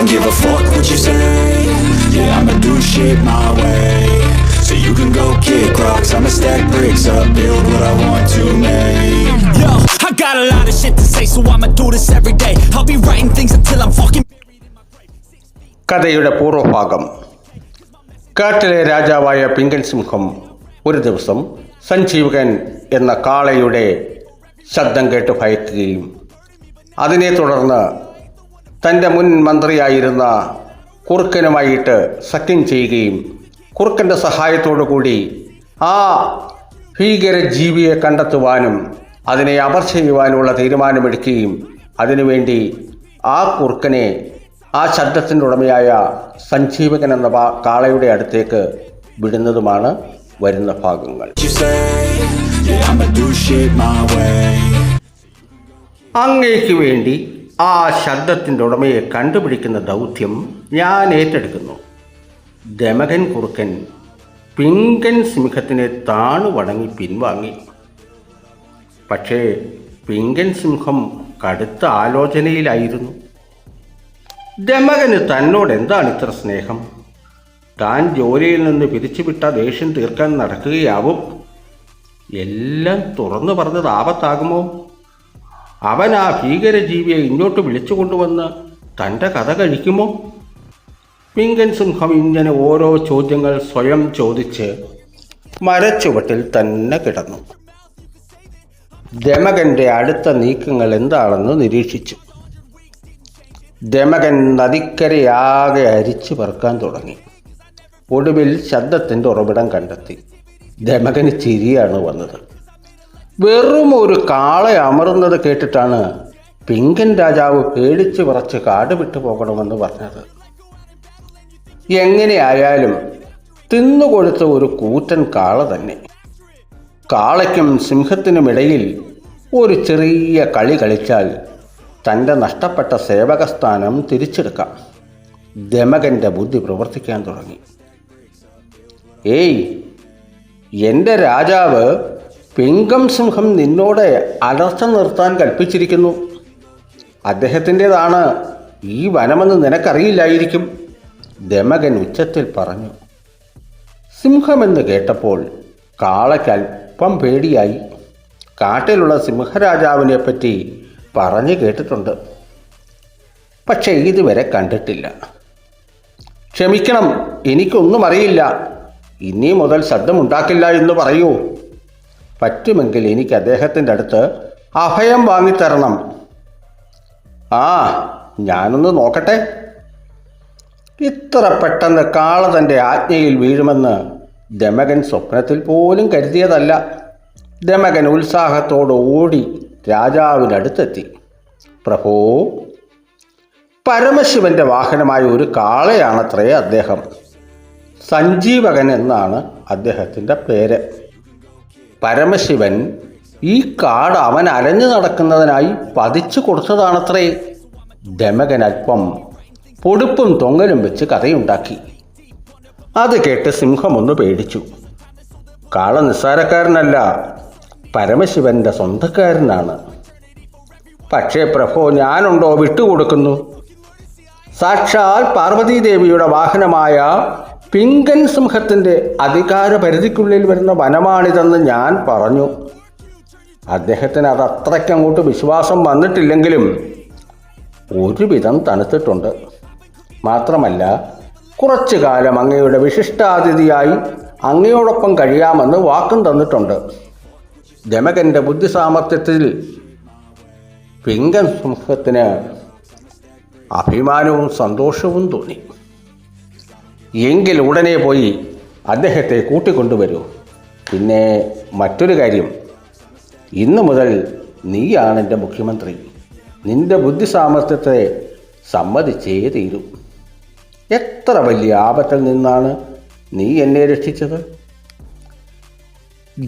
don't give a fuck what you say Yeah, I'ma do shit my way So you can go kick rocks I'ma stack bricks up, build what I want to make Yo, I got a lot of shit to say, so I'ma do this every day. I'll be writing things until I'm fucking. കഥയുടെ പൂർവഭാഗം കാട്ടിലെ രാജാവായ പിങ്കൻ സിംഹം ഒരു ദിവസം സഞ്ജീവകൻ എന്ന കാളയുടെ ശബ്ദം കേട്ട് ഭയക്കുകയും അതിനെ തുടർന്ന് തന്റെ മുൻ മന്ത്രിയായിരുന്ന കുറുക്കനുമായിട്ട് സഖ്യം ചെയ്യുകയും കുറുക്കന്റെ സഹായത്തോടു കൂടി ആ ഭീകര ജീവിയെ കണ്ടെത്തുവാനും അതിനെ അമർ ചെയ്യുവാനുമുള്ള തീരുമാനമെടുക്കുകയും അതിനുവേണ്ടി ആ കുറുക്കനെ ആ ശബ്ദത്തിന്റെ ഉടമയായ സഞ്ജീവകൻ എന്ന കാളയുടെ അടുത്തേക്ക് വിടുന്നതുമാണ് വരുന്ന ഭാഗങ്ങൾ. അങ്ങേക്ക് വേണ്ടി ആ ശബ്ദത്തിന്റെ ഉടമയെ കണ്ടുപിടിക്കുന്ന ദൗത്യം ഞാൻ ഏറ്റെടുക്കുന്നു. ദമകൻ കുറുക്കൻ പിങ്കൻ സിംഹത്തിനെ താണു വണങ്ങി പിൻവാങ്ങി. പക്ഷേ പിങ്കൻ സിംഹം കടുത്ത ആലോചനയിലായിരുന്നു. ദമകന് തന്നോട് എന്താണ് ഇത്ര സ്നേഹം? താൻ ജോലിയിൽ നിന്ന് പിരിച്ചുവിട്ട ദേഷ്യം തീർക്കാൻ നടക്കുകയാവും. എല്ലാം തുറന്നു പറഞ്ഞത് ആപത്താകുമോ? അവൻ ആ ഭീകരജീവിയെ ഇങ്ങോട്ട് വിളിച്ചു കൊണ്ടുവന്ന് തന്റെ കഥ കഴിക്കുമോ? പിങ്കൻ സിംഹം ഇങ്ങനെ ഓരോ ചോദ്യങ്ങൾ സ്വയം ചോദിച്ച് മരച്ചുവട്ടിൽ തന്നെ കിടന്നു. ദമകന്റെ അടുത്ത നീക്കങ്ങൾ എന്താണെന്ന് നിരീക്ഷിച്ചു. ദമകൻ നദിക്കരയാകെ അരിച്ചു പറക്കാൻ തുടങ്ങി. ഒടുവിൽ ശബ്ദത്തിന്റെ ഉറവിടം കണ്ടെത്തി. ദമകന് ചിരിയാണ് വന്നത്. വെറും ഒരു കാളെ അമറുന്നത് കേട്ടിട്ടാണ് പിങ്കൻ രാജാവ് പേടിച്ച് വിറച്ച് കാട് വിട്ടു പോകണമെന്ന് പറഞ്ഞത്. എങ്ങനെയായാലും തിന്നുകൊടുത്ത ഒരു കൂറ്റൻ കാള തന്നെ. കാളയ്ക്കും സിംഹത്തിനുമിടയിൽ ഒരു ചെറിയ കളി കളിച്ചാൽ തന്റെ നഷ്ടപ്പെട്ട സേവകസ്ഥാനം തിരിച്ചെടുക്കാം. ദമകന്റെ ബുദ്ധി പ്രവർത്തിക്കാൻ തുടങ്ങി. ഏയ് എന്റെ രാജാവ് പിങ്കം സിംഹം നിന്നോട് അലർച്ച നിർത്താൻ കൽപ്പിച്ചിരിക്കുന്നു. അദ്ദേഹത്തിന്റെതാണ് ഈ വനമെന്ന് നിനക്കറിയില്ലായിരിക്കും ദമകൻ ഉച്ചത്തിൽ പറഞ്ഞു. സിംഹമെന്ന് കേട്ടപ്പോൾ കാളയ്ക്ക് അല്പം പേടിയായി. കാട്ടിലുള്ള സിംഹരാജാവിനെ പറ്റി പറഞ്ഞു കേട്ടിട്ടുണ്ട്. പക്ഷേ ഇതുവരെ കണ്ടിട്ടില്ല. ക്ഷമിക്കണം എനിക്കൊന്നും അറിയില്ല. ഇനി മുതൽ ശബ്ദമുണ്ടാക്കില്ല എന്ന് പറയൂ. പറ്റുമെങ്കിൽ എനിക്ക് അദ്ദേഹത്തിന്റെ അടുത്ത് അഭയം വാങ്ങിത്തരണം. ആ ഞാനൊന്ന് നോക്കട്ടെ. ഇത്ര പെട്ടെന്ന് കാള തന്റെ ആജ്ഞയിൽ വീഴുമെന്ന് ദമകൻ സ്വപ്നത്തിൽ പോലും കരുതിയതല്ല. ദമകൻ ഉത്സാഹത്തോടെ ഓടി രാജാവിനടുത്തെത്തി. പ്രഭോ പരമശിവന്റെ വാഹനമായ ഒരു കാളയാണത്രേ അദ്ദേഹം. സഞ്ജീവകൻ എന്നാണ് അദ്ദേഹത്തിന്റെ പേര്. പരമശിവൻ ഈ കാട് അവൻ അരഞ്ഞു നടക്കുന്നതിനായി പതിച്ചു കൊടുത്തതാണത്രേ. ദമകൻ അല്പം പൊടുപ്പും തൊങ്ങലും വെച്ച് കഥയുണ്ടാക്കി. അത് കേട്ട് സിംഹം ഒന്ന് പേടിച്ചു. കാള നിസ്സാരക്കാരനല്ല പരമശിവന്റെ സ്വന്തക്കാരനാണ്. പക്ഷേ പ്രഭോ ഞാനുണ്ടോ വിട്ടുകൊടുക്കുന്നു? സാക്ഷാൽ പാർവതീദേവിയുടെ വാഹനമായ പിങ്കൻ സിംഹത്തിന്റെ അധികാര പരിധിക്കുള്ളിൽ വരുന്ന വനമാണിതെന്ന് ഞാൻ പറഞ്ഞു. അദ്ദേഹത്തിന് അത് അത്രയ്ക്കങ്ങോട്ട് വിശ്വാസം വന്നിട്ടില്ലെങ്കിലും ഒരുവിധം തണുത്തിട്ടുണ്ട്. മാത്രമല്ല കുറച്ചു കാലം അങ്ങയുടെ വിശിഷ്ടാതിഥിയായി അങ്ങയോടൊപ്പം കഴിയാമെന്ന് വാക്കും തന്നിട്ടുണ്ട്. ജമകന്റെ ബുദ്ധിസാമർത്ഥ്യത്തിൽ പിങ്കൻ സിംഹത്തിന് അഭിമാനവും സന്തോഷവും തോന്നി. എങ്കിൽ ഉടനെ പോയി അദ്ദേഹത്തെ കൂട്ടിക്കൊണ്ടുവരൂ. പിന്നെ മറ്റൊരു കാര്യം. ഇന്നു മുതൽ നീയാണ് എന്റെ മുഖ്യമന്ത്രി. നിന്റെ ബുദ്ധി സാമർത്ഥ്യത്തെ സമ്മതിച്ചേ തീരൂ. എത്ര വലിയ ആപത്തിൽ നിന്നാണ് നീ എന്നെ രക്ഷിച്ചത്?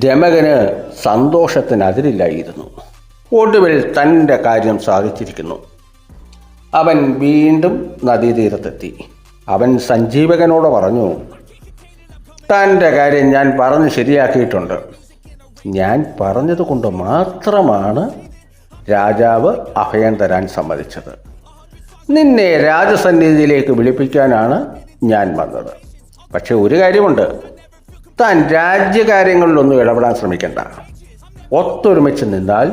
രമകന് സന്തോഷത്തിന് അതിരില്ലായിരുന്നു ഒടുവിൽ തന്റെ കാര്യം സാധിച്ചിരിക്കുന്നു. അവൻ വീണ്ടും നദീതീരത്തെത്തി. അവൻ സഞ്ജീവകനോട് പറഞ്ഞു തന്റെ കാര്യം ഞാൻ പറഞ്ഞ് ശരിയാക്കിയിട്ടുണ്ട്. ഞാൻ പറഞ്ഞതുകൊണ്ട് മാത്രമാണ് രാജാവ് അഭയം തരാൻ സമ്മതിച്ചത്. നിന്നെ രാജസന്നിധിയിലേക്ക് വിളിപ്പിക്കാനാണ് ഞാൻ വന്നത്. പക്ഷെ ഒരു കാര്യമുണ്ട്. താൻ രാജ്യകാര്യങ്ങളിലൊന്നും ഇടപെടാൻ ശ്രമിക്കണ്ട. ഒത്തൊരുമിച്ച് നിന്നാൽ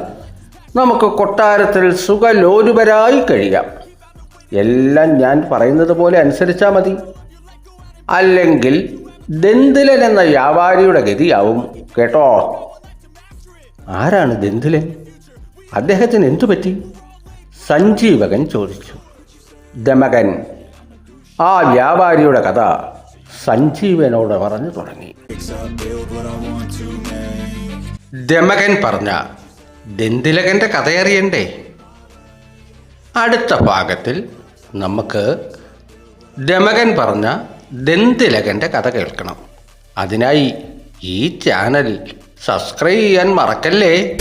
നമുക്ക് കൊട്ടാരത്തിൽ സുഖലോലുപരായി കഴിയാം. എല്ലാം ഞാൻ പറയുന്നത് പോലെ അനുസരിച്ചാൽ മതി. അല്ലെങ്കിൽ ദന്തിലൻ എന്ന വ്യാപാരിയുടെ ഗതിയാവും. കേട്ടോ? ആരാണ് ദന്തിലൻ? അദ്ദേഹത്തിന് എന്തു പറ്റി? സഞ്ജീവകൻ ചോദിച്ചു. ദമകൻ ആ വ്യാപാരിയുടെ കഥ സഞ്ജീവനോട് പറഞ്ഞു തുടങ്ങി. ദമകൻ പറഞ്ഞ ദന്തിലകന്റെ കഥയറിയണ്ടേ? അടുത്ത ഭാഗത്തിൽ നമുക്ക് ദമകൻ പറഞ്ഞ ദന്തിലകന്റെ കഥ കേൾക്കണം. അതിനായി ഈ ചാനൽ സബ്സ്ക്രൈബ് ചെയ്യാൻ മറക്കല്ലേ?